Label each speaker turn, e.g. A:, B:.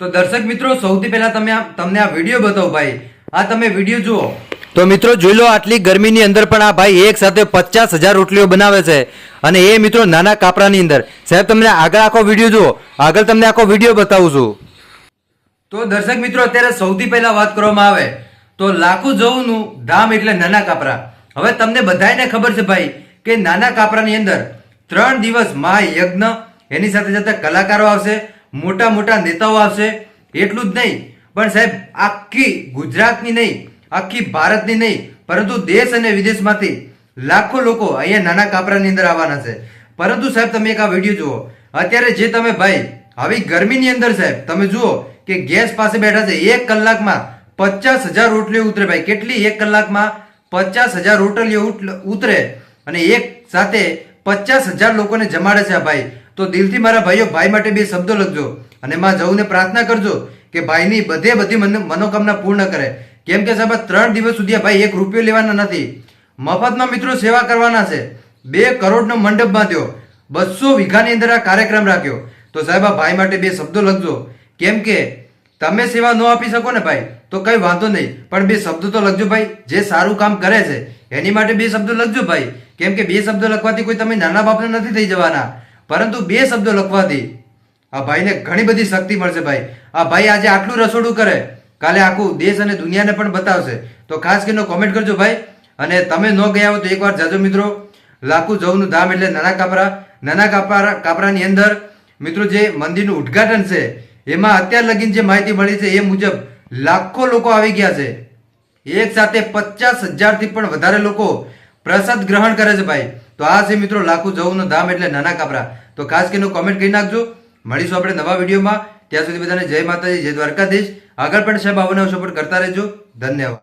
A: તો દર્શક મિત્રો સૌથી પહેલા તમે તમને આ વીડિયો બતાવો ભાઈ. આ તમે વીડિયો જુઓ. તો મિત્રો જોઈ લો આટલી ગરમીની અંદર પણ આ ભાઈ એક સાથે પચાસ હજાર રોટલીઓ બનાવે છે. અને એ મિત્રો નાના કાપડાની અંદર. સાહેબ તમને આગળ આખો વીડિયો જુઓ. આગળ તમને આખો વીડિયો બતાવું છું. તો દર્શક મિત્રો અત્યારે સૌથી પહેલા વાત કરવામાં આવે. તો લાખો જવનું ધામ એટલે નાના કાપરા હવે તમને બધાને ખબર છે ભાઈ કે નાના કાપરાની અંદર ત્રણ દિવસ મહાયજ્ઞ એની સાથે સાથે કલાકારો આવશે. મોટા મોટા નેતાઓ આવશે. એટલું જ નહીં, પણ સાહેબ, આખી ગુજરાતની નહીં, આખી ભારતની નહીં, પરંતુ દેશ અને વિદેશમાંથી લાખો લોકો અહીંયા નાના કાપરાની અંદર આવવાના છે. પરંતુ સાહેબ, તમે એક આ વીડિયો જુઓ. અત્યારે જે તમે ભાઈ, આવી ગરમીની અંદર સાહેબ, તમે જુઓ કે ગેસ પાસે બેઠા છે, એક કલાકમાં પચાસ હજાર રોટલીઓ ઉતરે ભાઈ. કેટલી એક કલાકમાં પચાસ હજાર રોટલીઓ ઉત- ઉતરે અને એક સાથે પચાસ હજાર લોકોને જમાડે છે ભાઈ. તો દિલથી મારા ભાઈઓ, ભાઈ માટે બે શબ્દો લખજો અને માં જવુંને પ્રાર્થના કરજો કે ભાઈની બધે બધી મનો- મનોકામના પૂર્ણ કરે. કેમ કે સાહેબ ત્રણ દિવસ સુધી આ ભાઈ એક રૂપિયો લેવાના નથી. મફતમાં મિત્રો સેવા કરવાના છે. બે કરોડનો મંડપ બાંધ્યો. બસો વીઘાની અંદર આ કાર્યક્રમ રાખ્યો. તો સાહેબ, આ ભાઈ માટે બે શબ્દો લખજો. કેમ કે તમે સેવા ન આપી શકો ને ભાઈ, તો કઈ વાંધો નહીં. પણ બે શબ્દો તો લખજો ભાઈ. જે સારું કામ કરે છે, એની માટે બે શબ્દો લખજો ભાઈ. કેમ કે બે શબ્દો લખવાથી કોઈ તમે નાના બાપને નથી થઈ જવાના. પરંતુ બે શબ્દો લખવાથી આ ભાઈને ઘણી બધી શક્તિ મળશે ભાઈ. આ ભાઈ આજે આટલું રસોડું કરે. કાલે આખું દેશ અને દુનિયાને પણ બતાવશે. તો ખાસ કરીને કોમેન્ટ કરજો ભાઈ. અને તમે ન ગયા હો તો એકવાર જાજો મિત્રો. લાખું જવનું ધામ એટલે નાના કાપરા. નાના કાપરા કાપરાની અંદર, મિત્રો, જે મંદિરનું ઉદ્ઘાટન છે, એમાં અત્યાર લગીન જે માહિતી મળી છે એ મુજબ લાખો લોકો આવી ગયા છે. એક સાથે પચાસ હજારથી પણ વધારે લોકો પ્રસાદ ગ્રહણ કરે છે ભાઈ. તો આ છે મિત્રો લાખો જવનું ધામ એટલે નાના કાપરા. તો ખાસ કરીને કોમેન્ટ કરી નાખજો. મળીશું આપણે નવા વિડીયોમાં. ત્યાં સુધી બધાને જય માતાજી, જય દ્વારકાધીશ. આગળ પણ સાહેબ આવવાનો સપોર્ટ કરતા રહેજો. ધન્યવાદ.